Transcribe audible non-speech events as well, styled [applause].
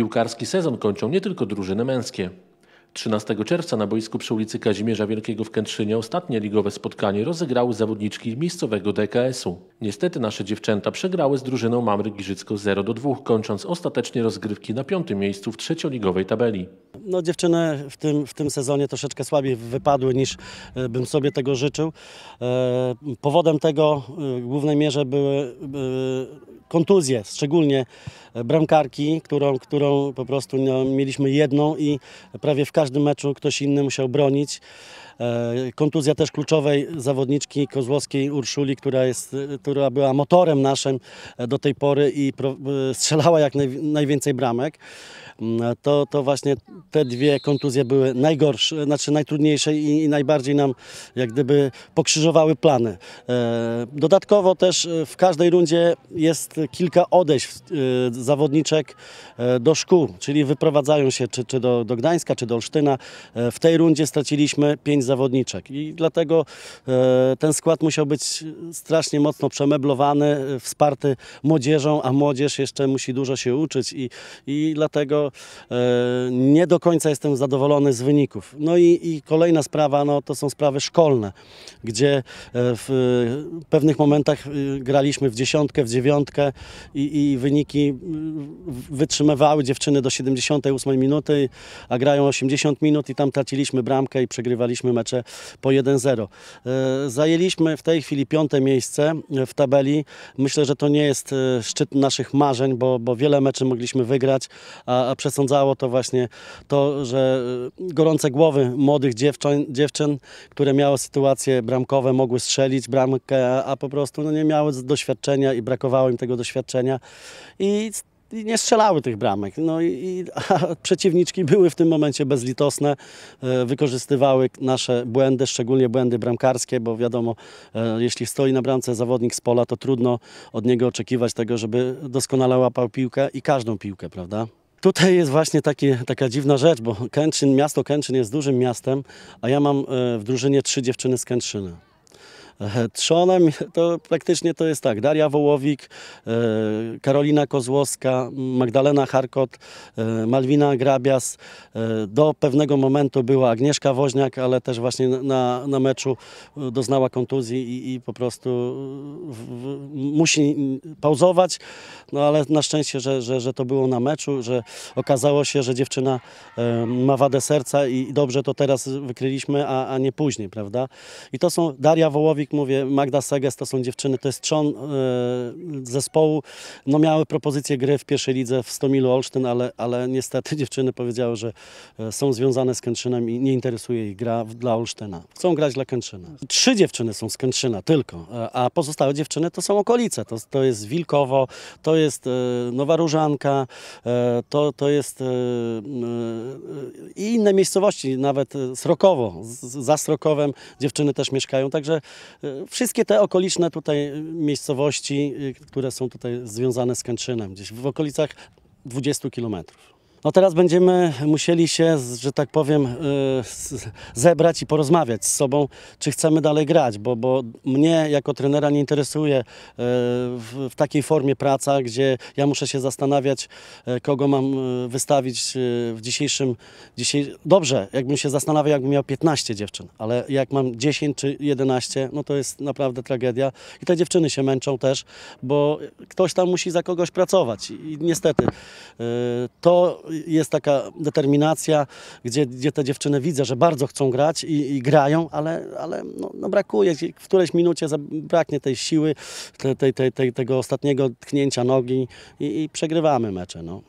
Piłkarski sezon kończą nie tylko drużyny męskie. 13 czerwca na boisku przy ulicy Kazimierza Wielkiego w Kętrzynie ostatnie ligowe spotkanie rozegrały zawodniczki miejscowego DKS-u. Niestety nasze dziewczęta przegrały z drużyną Mamry Giżycko 0 do 2, kończąc ostatecznie rozgrywki na piątym miejscu w trzecioligowej tabeli. No, dziewczyny w tym, w tym sezonie troszeczkę słabiej wypadły niż e, bym sobie tego życzył. E, Powodem tego e, w głównej mierze były kontuzje, szczególnie e, bramkarki, którą, którą po prostu no, mieliśmy jedną i prawie w każdym meczu ktoś inny musiał bronić. E, Kontuzja też kluczowej zawodniczki kozłowskiej Urszuli, która, jest, e, która była motorem naszym do tej pory i strzelała jak naj, najwięcej bramek. Mm, To, to właśnie te dwie kontuzje były najgorsze, znaczy najtrudniejsze i, i najbardziej nam jak gdyby pokrzyżowały plany. Dodatkowo też w każdej rundzie jest kilka odejść e, zawodniczek e, do szkół, czyli wyprowadzają się czy, czy do, do Gdańska, czy do Olsztyna. E, W tej rundzie straciliśmy pięć zawodniczek i dlatego ten skład musiał być strasznie mocno przemeblowany, wsparty młodzieżą, a młodzież jeszcze musi dużo się uczyć i, i dlatego nie do końca jestem zadowolony z wyników. No i, i kolejna sprawa, no to są sprawy szkolne, gdzie w pewnych momentach graliśmy w dziesiątkę, w dziewiątkę i, i wyniki wytrzymywały dziewczyny do 78 minuty, a grają 80 minut i tam traciliśmy bramkę i przegrywaliśmy mecze po 1-0. E, Zajęliśmy w tej chwili piąte miejsce w tabeli. Myślę, że to nie jest e, szczyt naszych marzeń, bo, bo wiele meczy mogliśmy wygrać, a, a przesądzało to właśnie to, że e, gorące głowy młodych dziewczyn, dziewczyn które miały sytuacje bramkowe, mogły strzelić bramkę, a po prostu no, nie miały doświadczenia i brakowało im tego doświadczenia. I nie strzelały tych bramek. No i, a [laughs] przeciwniczki były w tym momencie bezlitosne, e, wykorzystywały nasze błędy, szczególnie błędy bramkarskie, bo wiadomo, e, jeśli stoi na bramce zawodnik z pola, to trudno od niego oczekiwać tego, żeby doskonale łapał piłkę i każdą piłkę, prawda? Tutaj jest właśnie takie, taka dziwna rzecz, bo Kętrzyn, miasto Kętrzyn jest dużym miastem, a ja mam e, w drużynie trzy dziewczyny z Kętrzyna. Trzonem to praktycznie to jest tak, Daria Wołowik, e, Karolina Kozłowska, Magdalena Harkot, e, Malwina Grabias. E, Do pewnego momentu była Agnieszka Woźniak, ale też właśnie na, na meczu doznała kontuzji i, i po prostu w, w, musi pauzować. No ale na szczęście, że, że, że to było na meczu, że okazało się, że dziewczyna ma wadę serca i dobrze to teraz wykryliśmy, a, a nie później, prawda? I to są Daria Wołowik, mówię, Magda Seges, to są dziewczyny, to jest trzon e, zespołu. No miały propozycję gry w pierwszej lidze w Stomilu Olsztyn, ale, ale niestety dziewczyny powiedziały, że e, są związane z Kętrzynem i nie interesuje ich gra dla Olsztyna. Chcą grać dla Kętrzyna. Trzy dziewczyny są z Kętrzyna tylko, e, a pozostałe dziewczyny to są okolice. To, to jest Wilkowo, to jest Nowa Różanka, to, to jest i inne miejscowości, nawet Srokowo, za Srokowem dziewczyny też mieszkają, także wszystkie te okoliczne tutaj miejscowości, e, które są tutaj związane z Kętrzynem, gdzieś w okolicach 20 kilometrów. No teraz będziemy musieli się, że tak powiem, z- zebrać i porozmawiać z sobą, czy chcemy dalej grać, bo, bo mnie jako trenera nie interesuje e, w, takiej formie praca, gdzie ja muszę się zastanawiać, e, kogo mam wystawić w dzisiejszym... Dzisiaj... Dobrze, jakbym się zastanawiał, jakbym miał 15 dziewczyn, ale jak mam 10 czy 11, no to jest naprawdę tragedia. I te dziewczyny się męczą też, bo ktoś tam musi za kogoś pracować. I niestety to jest taka determinacja, gdzie, gdzie te dziewczyny widzę, że bardzo chcą grać i, i grają, ale, ale no, no brakuje, w którejś minucie braknie tej siły, te, tej, tej, tej, tego ostatniego tknięcia nogi i, i przegrywamy mecze. No.